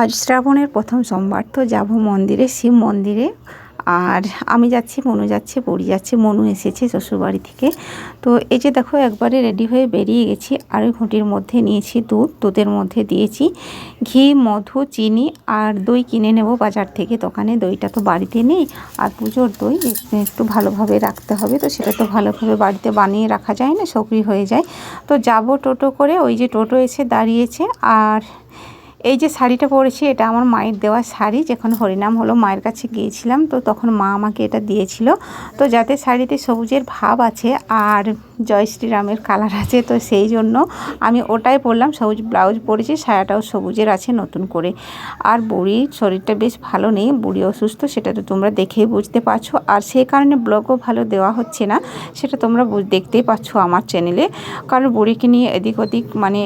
আজ শ্রাবণের প্রথম সোমবার, তো যাব মন্দিরে, শিব মন্দিরে। আর আমি যাচ্ছি, মনু যাচ্ছে বুড়ি যাচ্ছে, মনু এসেছে শ্বশুরবাড়ি থেকে। তো এই যে দেখো, একবারে রেডি হয়ে বেরিয়ে গেছি। আর ঘটির মধ্যে নিয়েছি দুধ, দুধের মধ্যে দিয়েছি ঘি, মধু, চিনি, আর দই কিনে নেব বাজার থেকে দোকানে। দইটা তো বাড়িতে নেই, আর পুজোর দই একটু ভালোভাবে রাখতে হবে। তো সেটা তো ভালোভাবে বাড়িতে বানিয়ে রাখা যায় না সক্রি হয়ে যায়। তো যাব টোটো করে, ওই যে টোটো এসে দাঁড়িয়েছে। আর এই যে শাড়িটা পরেছি, এটা আমার মায়ের দেওয়া শাড়ি, যখন হরিনাম হলো মায়ের কাছে গিয়েছিলাম, তো তখন মা আমাকে এটা দিয়েছিল। তো যাতে শাড়িতে সবুজের ভাব আছে আর জয় শ্রীরামের কালার আছে, তো সেই জন্য আমি ওটাই পরলাম, সবুজ ব্লাউজ পরেছি সায়াটাও সবুজের আছে নতুন করে। আর বুড়ির শরীরটা বেশ ভালো নেই, বুড়ি অসুস্থ, সেটা তো তোমরা দেখেই বুঝতে পারছ। আর সেই কারণে ব্লগও ভালো দেওয়া হচ্ছে না, সেটা তোমরা দেখতেই পাচ্ছ আমার চ্যানেলে কারণ বুড়িকে নিয়ে এদিক ওদিক মানে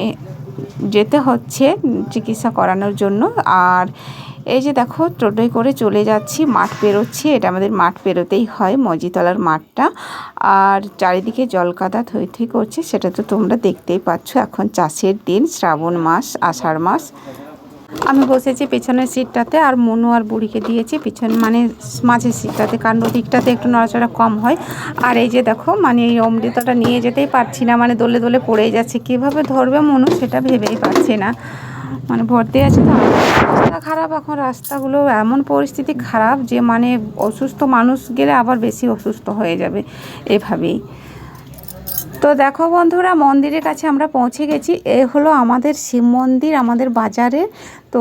যেতে হচ্ছে চিকিৎসা করানোর জন্য। আর এই যে দেখো, টোটোয় করে চলে যাচ্ছি, মাঠ পেরোচ্ছি। এটা আমাদের মাঠ পেরোতেই হয়, মজিতলার মাঠটা। আর চারিদিকে জলকাদা থই থই করছে, সেটা তো তোমরা দেখতেই পাচ্ছ। এখন চাষের দিন, শ্রাবণ মাস, আষাঢ় মাস। আমি বসেছি পেছনের সিটটাতে আর মনু আর বুড়িকে দিয়েছি পিছন মানে মাঝের সিটটাতে, কারণ দিকটাতে একটু নড়াচড়া কম হয়। আর এই যে দেখো মানে এই অমৃতটা নিয়ে যেতেই পারছি না মানে দোলে দোলে পড়েই যাচ্ছে। কীভাবে ধরবে মনু সেটা ভেবেই পাচ্ছে না। মানে ভর্তি আছে তো। রাস্তা খারাপ, এখন রাস্তাগুলো এমন পরিস্থিতি খারাপ যে মানে অসুস্থ মানুষ গেলে আবার বেশি অসুস্থ হয়ে যাবে এভাবেই। তো দেখো বন্ধুরা, মন্দিরের কাছে আমরা পৌঁছে গেছি। এ হলো আমাদের শিব মন্দির, আমাদের বাজারে তো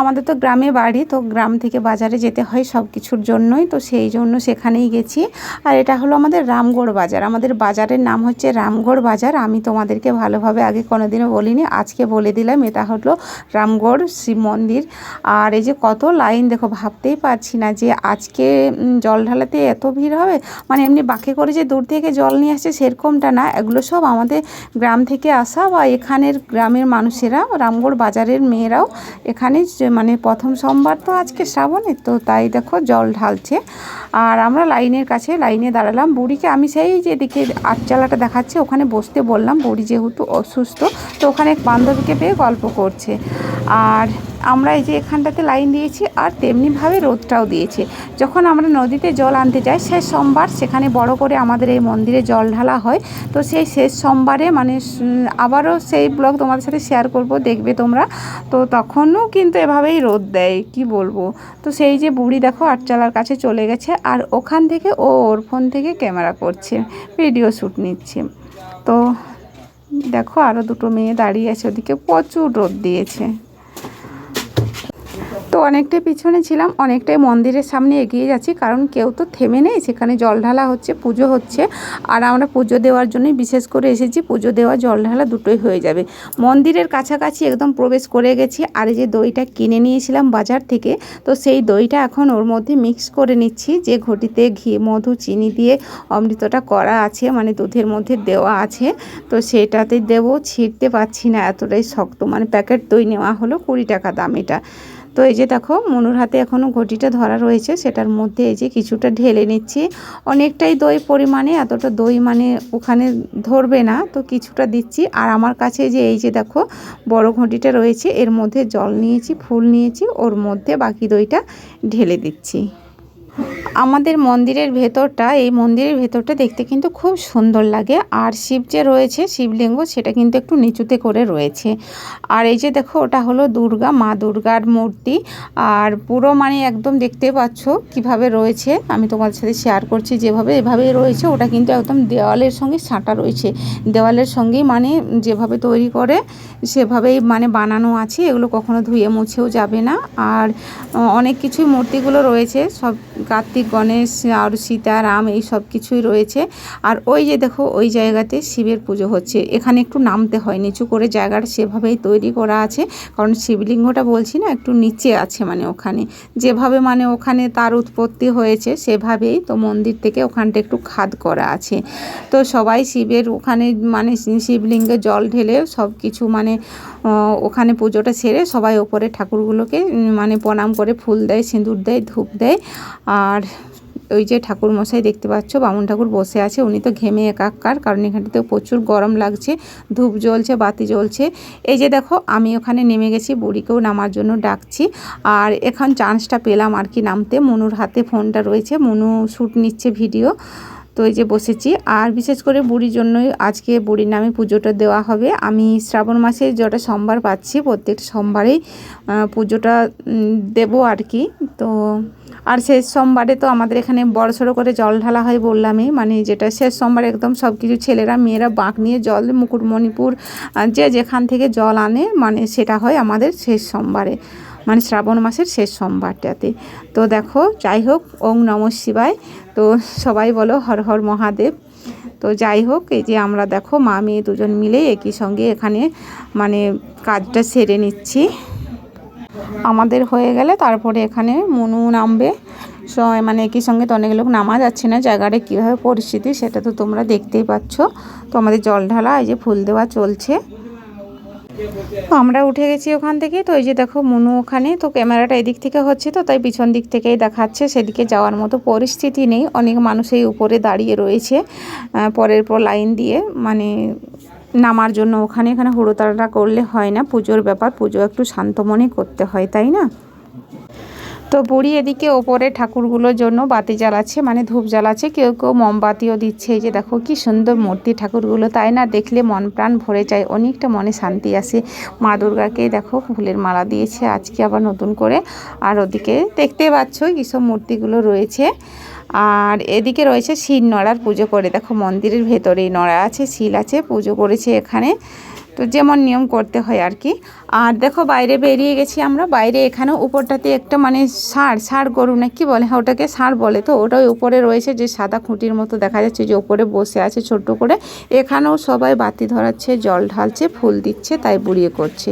আমাদের তো গ্রামে বাড়ি, তো গ্রাম থেকে বাজারে যেতে হয় সব কিছুর জন্যই, তো সেই জন্য সেখানেই গেছি। আর এটা হলো আমাদের রামগড় বাজার। আমাদের বাজারের নাম হচ্ছে রামগড় বাজার। আমি তোমাদেরকে ভালোভাবে আগে কোনোদিনও বলিনি, আজকে বলে দিলাম, এটা হলো রামগড় শিব মন্দির। আর এই যে কত লাইন, দেখো, ভাবতেই পারছি না যে আজকে জল ঢালাতে এত ভিড় হবে। মানে এমনি বাঁকে করে যে দূর থেকে জল নিয়ে আসছে সেরকমটা না। এগুলো সব আমাদের গ্রাম থেকে আসা বা এখানের গ্রামের মানুষেরা, রামগড় বাজারের মেয়েরাও এখানে মানে প্রথম সোমবার তো আজকে শ্রাবণে, তো তাই দেখো জল ঢালছে। আর আমরা লাইনের কাছে, লাইনে দাঁড়ালাম। বুড়িকে আমি সেই যে দিকে আটচালাটা দেখাচ্ছে, ওখানে বসতে বললাম। বুড়ি যেহেতু অসুস্থ, তো ওখানে এক বান্ধবীকে পেয়ে গল্প করছে। আর আমরা এই যে এখানটাতে লাইন দিয়েছি, আর তেমনিভাবে রোদটাও দিয়েছে। যখন আমরা নদীতে জল আনতে যাই, শেষ সোমবার সেখানে বড় করে আমাদের এই মন্দিরে জল ঢালা হয়। তো সেই শেষ সোমবারে মানে আবারও সেই ব্লগ তোমাদের সাথে শেয়ার করব, দেখবে তোমরা। তো তখনও কিন্তু এভাবেই রোদ দেয়, কি বলব? তো সেই যে বুড়ি দেখো আটচালার কাছে চলে গেছে আর ওখান থেকে ও ওর ফোন থেকে ক্যামেরা করছে ভিডিও শ্যুট নিচ্ছে। তো দেখো আরও দুটো মেয়ে দাঁড়িয়ে আছে, ওদিকে প্রচুর রোদ দিয়েছে। অনেকটাই পিছনে ছিলাম, অনেকটাই মন্দিরের সামনে এগিয়ে যাচ্ছি, কারণ কেউ তো থেমে নেই, সেখানে জল ঢালা হচ্ছে, পুজো হচ্ছে, আর আমরা পুজো দেওয়ার জন্যই বিশেষ করে এসেছি, পুজো দেওয়া, জল ঢালা দুটোই হয়ে যাবে। মন্দিরের কাছাকাছি একদম প্রবেশ করে গেছি, আর যে দইটা কিনে নিয়েছিলাম বাজার থেকে, তো সেই দইটা এখন ওর মধ্যে মিক্স করে নিচ্ছি, যে ঘটিতে ঘি, মধু, চিনি দিয়ে অমৃতটা করা আছে মানে দুধের মধ্যে দেওয়া আছে, তো সেটাতে দেবো, ছিঁড়তে পারছি না, এতটাই শক্ত মানে প্যাকেট দই নেওয়া হলো কুড়ি টাকা দাম এটা। তো এই যে দেখো, মনুর হাতে এখনও ঘটিটা ধরা রয়েছে, সেটার মধ্যে এই যে কিছুটা ঢেলে নিচ্ছি। অনেকটাই দই পরিমাণে, এতটা দই মানে ওখানে ধরবে না, তো কিছুটা দিচ্ছি। আর আমার কাছে যে এই যে দেখো, বড় ঘটিটা রয়েছে, এর মধ্যে জল নিয়েছি, ফুল নিয়েছি, ওর মধ্যে বাকি দইটা ঢেলে দিচ্ছি। আমাদের মন্দিরের ভেতরটা, এই মন্দিরের ভেতরটা দেখতে কিন্তু খুব সুন্দর লাগে। আর শিব যে রয়েছে, শিবলিঙ্গ, সেটা কিন্তু একটু নিচুতে করে রয়েছে। আর এই যে দেখো, ওটা হলো দুর্গা, মা দুর্গার মূর্তি। আর পুরো মানে একদম দেখতে পাচ্ছ কীভাবে রয়েছে। আমি তোমাদের সাথে শেয়ার করছি, যেভাবে এভাবেই রয়েছে, ওটা কিন্তু একদম দেওয়ালের সঙ্গে ছাঁটা রয়েছে। দেওয়ালের সঙ্গেই মানে যেভাবে তৈরি করে, সেভাবেই মানে বানানো আছে। এগুলো কখনো ধুয়ে মুছেও যাবে না। আর অনেক কিছুই মূর্তিগুলো রয়েছে, সব কার্তিক, গণেশ, আর সীতা, রাম এই সব কিছুই রয়েছে। আর ওই যে দেখো, ওই জায়গাতে শিবের পুজো হচ্ছে। এখানে একটু নামতে হয় নিচু করে জায়গাটা সেভাবেই তৈরি করা আছে। কারণ শিবলিঙ্গটা বলছি না, একটু নিচে আছে মানে ওখানে। যেভাবে মানে ওখানে তার উৎপত্তি হয়েছে, সেভাবেই তো মন্দির থেকে ওখানটা একটু খাদ করা আছে। তো সবাই শিবের ওখানে মানে শিবলিঙ্গে জল ঢেলে সব কিছু মানে ওখানে পুজোটা সেরে সবাই ওপরে ঠাকুরগুলোকে মানে প্রণাম করে ফুল দেয়, সিঁদুর দেয়, ধূপ দেয়। আর ওই যে ঠাকুর মশাই দেখতে পাচ্ছ, বামুন ঠাকুর বসে আছে। উনি তো ঘেমে একাকার, কারণ এখানটাতে প্রচুর গরম লাগছে, ধূপ জ্বলছে, বাতি জ্বলছে। এই যে দেখো, আমি ওখানে নেমে গেছি, বুড়িকেও নামার জন্য ডাকছি। আর এখন চান্সটা পেলাম আর কি নামতে। মনুর হাতে ফোনটা রয়েছে। মনু শ্যুট নিচ্ছে ভিডিও তো এই যে বসেছি। আর বিশেষ করে বুড়ির জন্যই আজকে বুড়ির নামে পুজোটা দেওয়া হবে। আমি শ্রাবণ মাসে যটা সোমবার পাচ্ছি, প্রত্যেকটা সোমবারেই পুজোটা দেবো আর কি। তো, আর শেষ সোমবারে তো আমাদের এখানে বড় সড়ো করে জল ঢালা হয় বললামই। মানে যেটা শেষ সোমবারে একদম সব কিছু ছেলেরা, মেয়েরা বাঁক নিয়ে জল, মুকুটমণিপুর যে যেখান থেকে জল আনে মানে সেটা হয় আমাদের শেষ সোমবারে। মানে শ্রাবণ মাসের শেষ সোমবারটাতে। তো দেখো যাই হোক ওং নম শিবায়। তো সবাই বলো, হর হর মহাদেব। তো যাই হোক এই যে আমরা দেখো, মা, মেয়ে দুজন মিলে একই সঙ্গে এখানে মানে কাজটা সেরে নিচ্ছি। আমাদের হয়ে গেলে তারপরে এখানে মনু নামবে। সবাই মানে একই সঙ্গে তো অনেক লোক নামা যাচ্ছে না, জায়গাটা কীভাবে পরিস্থিতি সেটা তো তোমরা দেখতেই পাচ্ছ। তো আমাদের জল ঢালা এই যে ফুল দেওয়া চলছে। আমরা উঠে গেছি ওখান থেকে, তো এই যে দেখো মনু ওখানে, তো ক্যামেরাটা এদিক থেকে হচ্ছে, তো তাই পিছন দিক থেকেই দেখাচ্ছে, সেদিকে যাওয়ার মতো পরিস্থিতি নেই, অনেক মানুষ এই উপরে দাঁড়িয়ে রয়েছে পরের পর লাইন দিয়ে মানে নামার জন্য ওখানে, এখানে হুড়োতাড়াটা করলে হয় না, পুজোর ব্যাপার, পুজো একটু শান্ত মনে করতে হয়, তাই না? তো বুড়ি এদিকে ওপরে ঠাকুরগুলোর জন্য বাতি জ্বালাচ্ছে মানে ধূপ জ্বালাচ্ছে, কেউ কেউ মোমবাতিও দিচ্ছে। যে দেখো কি সুন্দর মূর্তি ঠাকুরগুলো, তাই না? দেখলে মন প্রাণ ভরে যায়, অনেকটা মনে শান্তি আসে। মা দুর্গাকে দেখো ফুলের মালা দিয়েছে, আজকে আবার নতুন করে। আর ওদিকে দেখতে পাচ্ছ কিসব মূর্তিগুলো রয়েছে। আর এদিকে রয়েছে শিল নড়ার পুজো করে। দেখো মন্দিরের ভেতরেই নড়া আছে, শিল আছে, পুজো করেছে এখানে। তো যেমন নিয়ম করতে হয় আর কি। আর দেখো বাইরে বেরিয়ে গেছি আমরা, বাইরে এখানেও উপরটাতে একটা মানে ষাঁড় ষাঁড় গরু না কি বলে হ্যাঁ ওটাকে ষাঁড় বলে। তো ওটাই উপরে রয়েছে যে সাদা খুঁটির মতো দেখা যাচ্ছে যে উপরে বসে আছে ছোট্ট করে। এখানেও সবাই বাতি ধরাচ্ছে, জল ঢালছে, ফুল দিচ্ছে, তাই বুড়িয়ে করছে।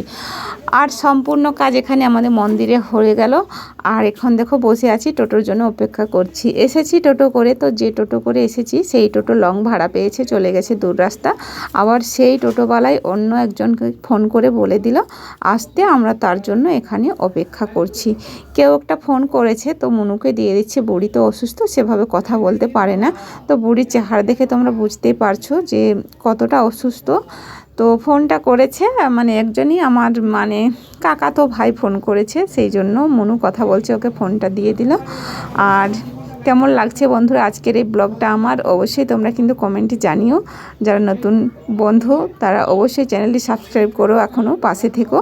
আর সম্পূর্ণ কাজ এখানে আমাদের মন্দিরে হয়ে গেল। আর এখন দেখো বসে আছি, টোটোর জন্য অপেক্ষা করছি। এসেছি টোটো করে, তো যে টোটো করে এসেছি, সেই টোটো লং ভাড়া পেয়েছে, চলে গেছে দূর রাস্তা। আবার সেই টোটোওয়ালাই অন্য একজনকে ফোন করে বলে দিল, আসতে আমরা তার জন্য এখানে অপেক্ষা করছি। কেউ একটা ফোন করেছে, তো মনুকে দিয়ে দিচ্ছে, বুড়ি তো অসুস্থ, সেভাবে কথা বলতে পারে না। তো বুড়ির চেহারা দেখে তোমরা বুঝতেই পারছ যে কতটা অসুস্থ। তো ফোনটা করেছে মানে একজনই আমার মানে কাকা তো ভাই ফোন করেছে, সেই জন্য মনু কথা বলছে, ওকে ফোনটা দিয়ে দিল। আর কেমন লাগছে বন্ধুরা আজকের এই ব্লগটা আমার? অবশ্যই তোমরা কিন্তু কমেন্টে জানিও। যারা নতুন বন্ধু, তারা অবশ্যই চ্যানেলটি সাবস্ক্রাইব করো এখনও পাশে থেকো।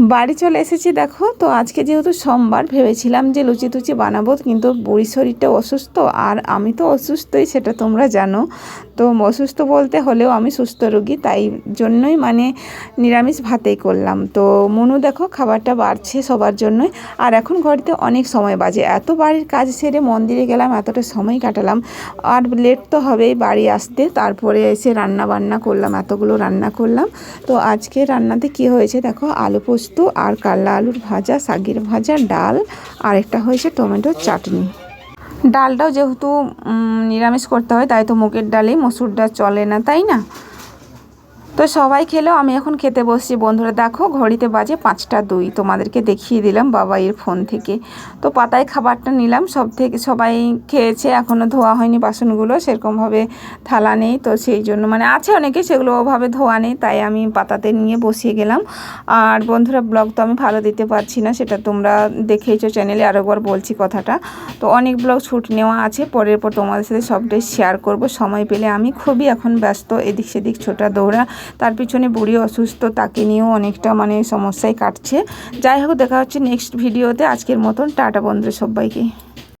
বাড়ি চলে এসেছি, দেখো। তো আজকে যেহেতু সোমবার, ভেবেছিলাম যে লুচি টুচি বানাবো, কিন্তু বুড়ি শরীরটা অসুস্থ আর আমি তো অসুস্থই, সেটা তোমরা জানো। তো অসুস্থ বলতে হলেও আমি সুস্থ রোগী, তাই জন্যই মানে নিরামিষ ভাতেই করলাম। তো মনু দেখো, খাবারটা বাড়ছে সবার জন্যই। আর এখন ঘড়িতে অনেক সময় বাজে। এত বাড়ির কাজ সেরে মন্দিরে গেলাম, এতটা সময় কাটালাম। আর লেট তো হবেই বাড়ি আসতে, তারপরে এসে রান্না বান্না করলাম, এতগুলো রান্না করলাম। তো আজকে রান্নাতে কি হয়েছে দেখো, আলু পোস্ত আর কাল্লা আলুর ভাজা, শাগের ভাজা, ডাল আর একটা হয়েছে টমেটোর চাটনি। ডালটাও যেহেতু নিরামিষ করতে হয়, তাই তো মুগের ডালেই মসুর ডাল চলে না, তাই না? তো সবাই খেলেও আমি এখন খেতে বসছি। বন্ধুরা, দেখো ঘড়িতে বাজে পাঁচটা দুই, তোমাদেরকে দেখিয়ে দিলাম বাবাইয়ের ফোন থেকে। তো পাতায় খাবারটা নিলাম, সব থেকে সবাই খেয়েছে এখনও ধোয়া হয়নি বাসনগুলো, সেরকমভাবে থালা নেই, তো সেই জন্য মানে আছে অনেকে সেগুলো ওভাবে ধোয়া নেই, তাই আমি পাতাতে নিয়ে বসিয়ে গেলাম। আর বন্ধুরা, ব্লগ তো আমি ভালো দিতে পারছি না, সেটা তোমরা দেখেইছো চ্যানেলে আরও একবার বলছি কথাটা। তো অনেক ব্লগ ছুট নেওয়া আছে, পরের পর তোমাদের সাথে সবটাই শেয়ার করব। সময় পেলে আমি খুবই এখন ব্যস্ত, এদিক সেদিক ছোটা দৌড়া তার পিছনে বুড়ি অসুস্থ, তাকে নিয়েও অনেকটা মানে সমস্যায় কাটছে। যাই হোক, দেখা হচ্ছে নেক্সট ভিডিওতে আজকের মতন, টাটা বন্ধু সবাইকে।